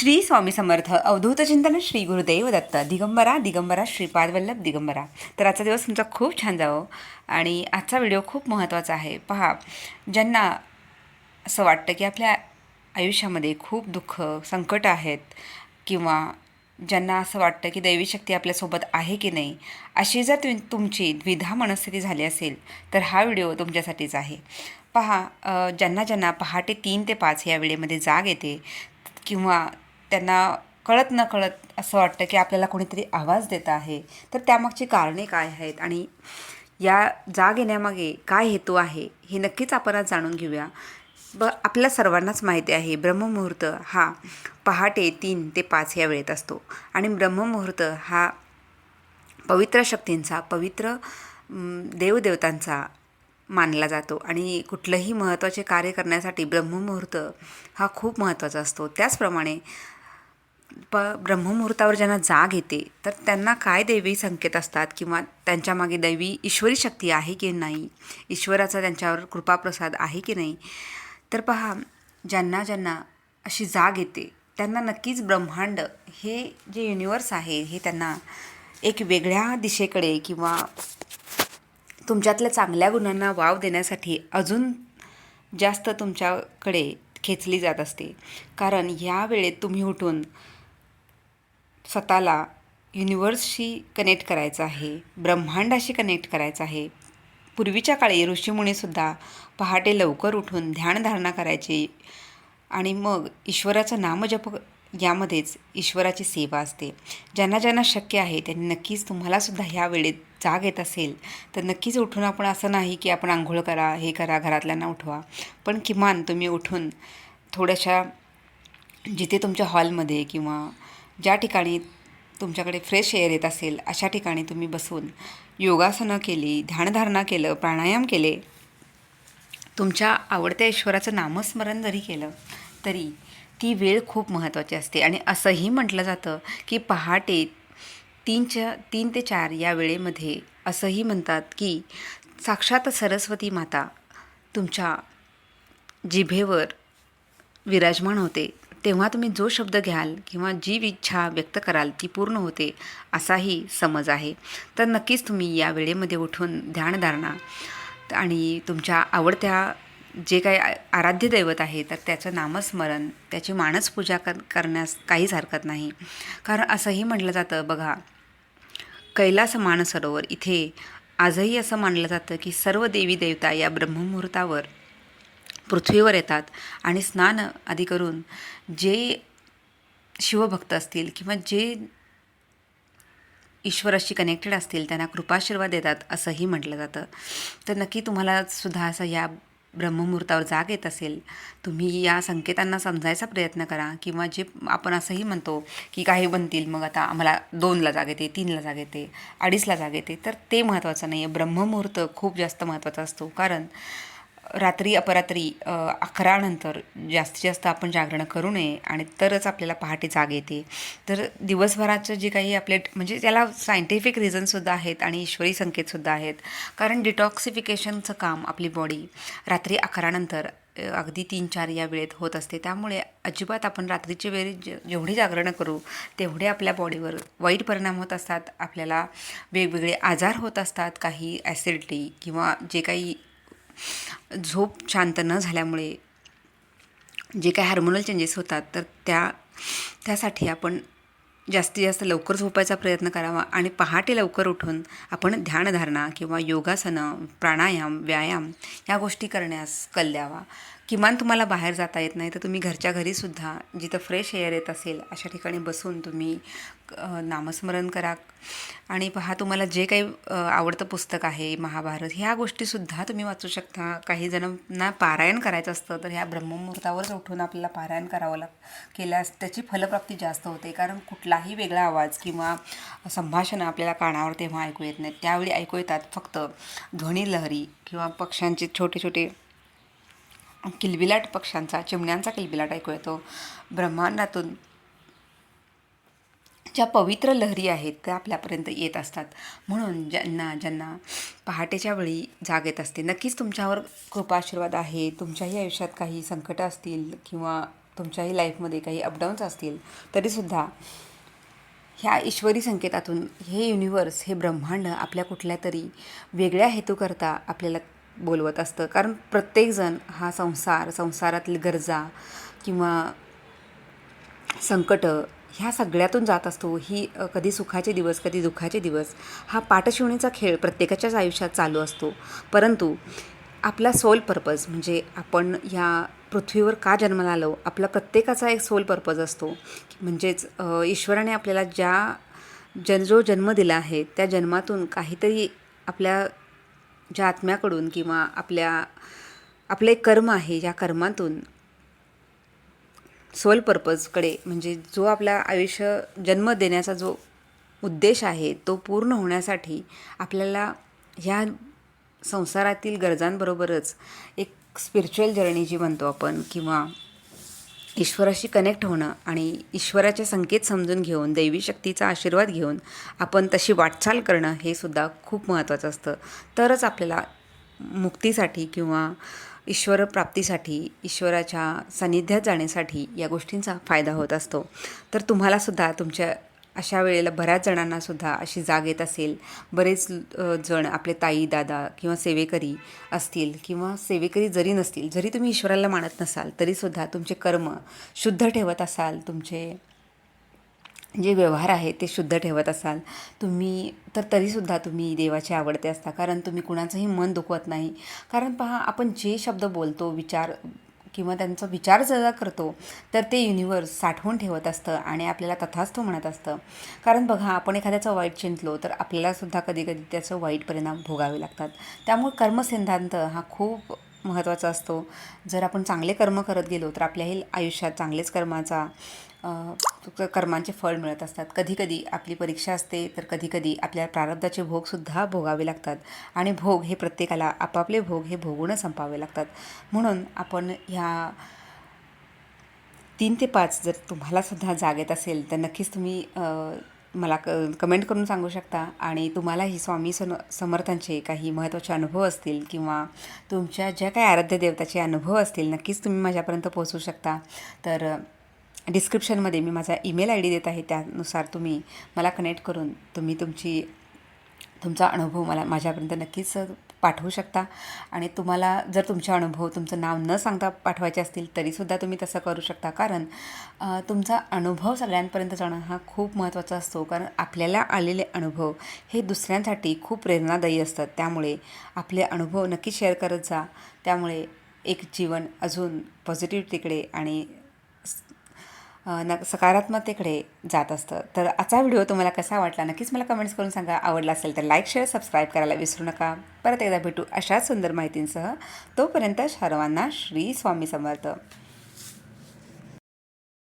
श्री स्वामी समर्थ अवधूत चिंतन श्री गुरुदेव दत्त दिगंबरा दिगंबरा श्रीपाद वल्लभ दिगंबरा. तर आजचा दिवस तुमचा खूप छान जावो. आणि आजचा व्हिडिओ खूप महत्त्वाचा आहे. पहा ज्यांना असं वाटतं की आपल्या आयुष्यामध्ये खूप दुःख संकट आहेत किंवा ज्यांना असं वाटतं की दैवी शक्ती आपल्यासोबत आहे की नाही अशी जर तुम तुमची द्विधा मनस्थिती झाली असेल तर हा व्हिडिओ तुमच्यासाठीच आहे. पहा ज्यांना ज्यांना पहाटे तीन ते पाच या वेळेमध्ये जाग येते किंवा त्यांना कळत न कळत असं वाटतं की आपल्याला कोणीतरी आवाज देत आहे. तर त्यामागची कारणे काय आहेत आणि या जाग येण्यामागे काय हेतू आहे हे नक्कीच आपण आज जाणून घेऊया. ब आपल्या सर्वांनाच माहिती आहे ब्रह्ममुहूर्त हा पहाटे तीन ते पाच या वेळेत असतो. आणि ब्रह्ममुहूर्त हा पवित्र शक्तींचा पवित्र देवदेवतांचा मानला जातो. आणि कुठलंही महत्त्वाचे कार्य करण्यासाठी ब्रह्ममुहूर्त हा खूप महत्त्वाचा असतो. त्याचप्रमाणे प ब्रह्ममुहूर्तावर ज्यांना जाग येते तर त्यांना काय दैवी संकेत असतात किंवा त्यांच्यामागे दैवी ईश्वरी शक्ती आहे की नाही? ईश्वराचा त्यांच्यावर कृपाप्रसाद आहे की नाही? तर पहा ज्यांना ज्यांना अशी जाग येते त्यांना नक्कीच ब्रह्मांड हे जे युनिवर्स आहे हे त्यांना एक वेगळ्या दिशेकडे किंवा तुमच्यातल्या चांगल्या गुणांना वाव देण्यासाठी अजून जास्त तुमच्याकडे खेचली जात असते. कारण ह्या वेळेत तुम्ही उठून स्वतःला युनिवर्सशी कनेक्ट करायचं आहे ब्रह्मांडाशी कनेक्ट करायचं आहे. पूर्वीच्या काळी ऋषीमुनीसुद्धा पहाटे लवकर उठून ध्यानधारणा करायची आणि मग ईश्वराचं नामजप यामध्येच ईश्वराची सेवा असते. ज्यांना ज्यांना शक्य आहे त्यांनी नक्कीच तुम्हालासुद्धा ह्या वेळेत जाग येत असेल तर नक्कीच उठून आपण असं नाही की आपण आंघोळ करा हे करा घरातल्यांना उठवा. पण किमान तुम्ही उठून थोड्याशा जिथे तुमच्या हॉलमध्ये किंवा ज्या ठिकाणी तुमच्याकडे फ्रेश एअर येत असेल अशा ठिकाणी तुम्ही बसून योगासनं केली ध्यानधारणा केलं प्राणायाम केले तुमच्या आवडत्या ईश्वराचं नामस्मरण जरी केलं तरी ती वेळ खूप महत्त्वाची असते. आणि असंही म्हटलं जातं की पहाटे तीनच्या तीन ते चार या वेळेमध्ये असंही म्हणतात की साक्षात सरस्वती माता तुमच्या जिभेवर विराजमान होते. तेव्हा तुम्ही जो शब्द घ्याल किंवा जी इच्छा व्यक्त कराल ती पूर्ण होते असाही समज आहे. तर नक्कीच तुम्ही या वेळेमध्ये उठून ध्यानधारणा आणि तुमच्या आवडत्या जे काही आराध्य दैवत आहे तर त्याचं नामस्मरण त्याची मानसपूजा कर करण्यास काहीच हरकत नाही. कारण असंही म्हटलं जातं बघा कैलास मानसरोवर इथे आजही असं मानलं जातं की सर्व देवी देवता या ब्रह्ममुहूर्तावर पृथ्वीवर येतात आणि स्नान आदी करून जे शिवभक्त असतील किंवा जे ईश्वराशी कनेक्टेड असतील त्यांना कृपाशीर्वाद देतात असंही म्हटलं जातं. तर नक्की तुम्हाला सुद्धा असं या ब्रह्ममुहूर्तावर जाग येत असेल तुम्ही या संकेतांना समजायचा प्रयत्न करा किंवा जे आपण असंही म्हणतो की काही बनतील मग आता आम्हाला दोनला जाग येते तीनला जाग येते अडीचला जाग येते तर ते महत्त्वाचं नाही आहे ब्रह्ममुहूर्त खूप जास्त महत्त्वाचा असतो. कारण रात्री अपरात्री अकरानंतर जास्तीत जास्त आपण जागरण करू नये आणि तरच आपल्याला पहाटे जाग येते. तर दिवसभराचं जे काही आपले म्हणजे त्याला सायंटिफिक रिझनसुद्धा आहेत आणि ईश्वरी संकेतसुद्धा आहेत. कारण डिटॉक्सिफिकेशनचं काम आपली बॉडी रात्री अकरानंतर अगदी तीन चार या वेळेत होत असते. त्यामुळे अजिबात आपण रात्रीची वेळी जे जेवढी जागरणं करू तेवढे आपल्या बॉडीवर वाईट परिणाम होत असतात. आपल्याला वेगवेगळे आजार होत असतात. काही ॲसिडिटी किंवा जे काही झोप शांत न झाल्यामुळे जे काही हार्मोनल चेंजेस होतात तर त्या त्यासाठी आपण जास्तीत जास्त लवकर झोपायचा प्रयत्न करावा आणि पहाटे लवकर उठून आपण ध्यानधारणा किंवा योगासनं प्राणायाम व्यायाम या गोष्टी करण्यास कल द्यावा. किमान तुम्हाला बाहेर जाता येत नाही तर तुम्ही घरच्या घरीसुद्धा जिथं फ्रेश एअर येत असेल अशा ठिकाणी बसून तुम्ही नामस्मरण करा. आणि पहा तुम्हाला जे काही आवडतं पुस्तक आहे महाभारत ह्या गोष्टीसुद्धा तुम्ही वाचू शकता. काही जणांना पारायण करायचं असतं तर ह्या ब्रह्ममुहूर्तावरच उठून आपल्याला पारायण करावं लाग केल्यास त्याची फलप्राप्ती जास्त होते. कारण कुठलाही वेगळा आवाज किंवा संभाषणं आपल्याला कानावर तेव्हा ऐकू येत नाहीत. त्यावेळी ऐकू येतात फक्त ध्वनी लहरी किंवा पक्ष्यांचे छोटे छोटे किलबिलाट पक्ष्यांचा चिमण्यांचा किलबिलाट ऐकू येतो. ब्रह्मांडातून ज्या पवित्र लहरी आहेत त्या आपल्यापर्यंत येत असतात. म्हणून ज्यांना ज्यांना पहाटेच्या वेळी जाग येत असते नक्कीच तुमच्यावर कृपाशीर्वाद आहे. तुमच्याही आयुष्यात काही संकटं असतील किंवा तुमच्याही लाईफमध्ये काही अपडाऊन्स असतील तरीसुद्धा ह्या ईश्वरी संकेतातून हे युनिवर्स हे ब्रह्मांड आपल्या कुठल्या तरी वेगळ्या हेतूकरता आपल्याला बोलवत असतं. कारण प्रत्येकजण हा संसार संसारातील गरजा किंवा संकटं ह्या सगळ्यातून जात असतो. ही कधी सुखाचे दिवस कधी दुःखाचे दिवस हा पाठशिवणीचा खेळ प्रत्येकाच्याच आयुष्यात चालू असतो. परंतु आपला सोल पर्पज म्हणजे आपण या पृथ्वीवर का जन्माला आलो आपला प्रत्येकाचा एक सोल पर्पज असतो. म्हणजेच ईश्वराने आपल्याला ज्या जन जो जन्म दिला आहे त्या जन्मातून काहीतरी आपल्या ज्या आत्म्याकडून किंवा आपल्या आपले कर्म आहे या कर्मातून सोल पर्पजकडे म्हणजे जो आपला आयुष्य जन्म देण्याचा जो उद्देश आहे तो पूर्ण होण्यासाठी आपल्याला ह्या संसारातील गरजांबरोबरच एक स्पिरिच्युअल जर्नी जी म्हणतो आपण किंवा ईश्वराशी कनेक्ट होणं आणि ईश्वराचे संकेत समजून घेऊन दैवी शक्तीचा आशीर्वाद घेऊन आपण तशी वाटचाल करणं हे सुद्धा खूप महत्त्वाचं असतं. तरच आपल्याला मुक्तीसाठी किंवा ईश्वर प्राप्तीसाठी ईश्वराच्या सान्निध्यात जाण्यासाठी या गोष्टींचा फायदा होत असतो. तर तुम्हालासुद्धा तुमच्या अशा वेळेला बऱ्याच जणांनासुद्धा अशी जाग येत असेल. बरेच जण आपले ताई दादा किंवा सेवेकरी असतील किंवा सेवेकरी जरी नसतील जरी तुम्ही ईश्वराला मानत नसाल तरीसुद्धा तुमचे कर्म शुद्ध ठेवत असाल तुमचे जे व्यवहार आहे ते शुद्ध ठेवत असाल तुम्ही तर तरीसुद्धा तुम्ही देवाचे आवडते असता. कारण तुम्ही कुणाचंही मन दुखवत नाही. कारण पहा आपण जे शब्द बोलतो विचार किंवा त्यांचा विचार जर करतो तर ते युनिवर्स साठवून ठेवत असतं आणि आपल्याला तथास्तव म्हणत असतं. कारण बघा आपण एखाद्याचं वाईट चिंतलो तर आपल्यालासुद्धा कधी कधी त्याचं वाईट परिणाम भोगावे लागतात. त्यामुळे कर्मसिद्धांत हा खूप महत्त्वाचा असतो. जर आपण चांगले कर्म करत गेलो तर आपल्याही आयुष्यात चांगलेच कर्माचा कर्मांचे फळ मिळत असतात. कधीकधी आपली परीक्षा असते तर कधीकधी आपल्या प्रारब्धाचे भोगसुद्धा भोगावे लागतात. आणि भोग हे प्रत्येकाला आपापले भोग हे भोगूनच संपावे लागतात. म्हणून आपण ह्या तीन ते पाच जर तुम्हालासुद्धा जाग येत असेल तर नक्कीच तुम्ही मला क कमेंट करून सांगू शकता. आणि तुम्हालाही स्वामी सन समर्थांचे काही महत्त्वाचे अनुभव असतील किंवा तुमच्या ज्या काही आराध्य देवताचे अनुभव असतील नक्कीच तुम्ही माझ्यापर्यंत पोहोचू शकता. तर डिस्क्रिप्शनमध्ये मी माझा ईमेल आय डी देत आहे त्यानुसार तुम्ही मला कनेक्ट करून तुम्ही तुमची तुमचा अनुभव मला माझ्यापर्यंत नक्कीच पाठवू शकता. आणि तुम्हाला जर तुमचे अनुभव तुमचं नाव न सांगता पाठवायचे असतील तरीसुद्धा तुम्ही तसं करू शकता. कारण तुमचा अनुभव सगळ्यांपर्यंत जाणं हा खूप महत्त्वाचा असतो. कारण आपल्याला आलेले अनुभव हे दुसऱ्यांसाठी खूप प्रेरणादायी असतात. त्यामुळे आपले अनुभव नक्की शेअर करत जा. त्यामुळे एक जीवन अजून पॉझिटिव्ह तिकडे आणि न सकारात्मकतेकडे जात असतं. तर आजचा व्हिडिओ तुम्हाला कसा वाटला नक्कीच मला कमेंट्स करून सांगा. आवडला असेल तर लाईक शेअर सबस्क्राईब करायला विसरू नका. परत एकदा भेटू अशाच सुंदर माहितींसह. तोपर्यंत सर्वांना श्री स्वामी समर्थ.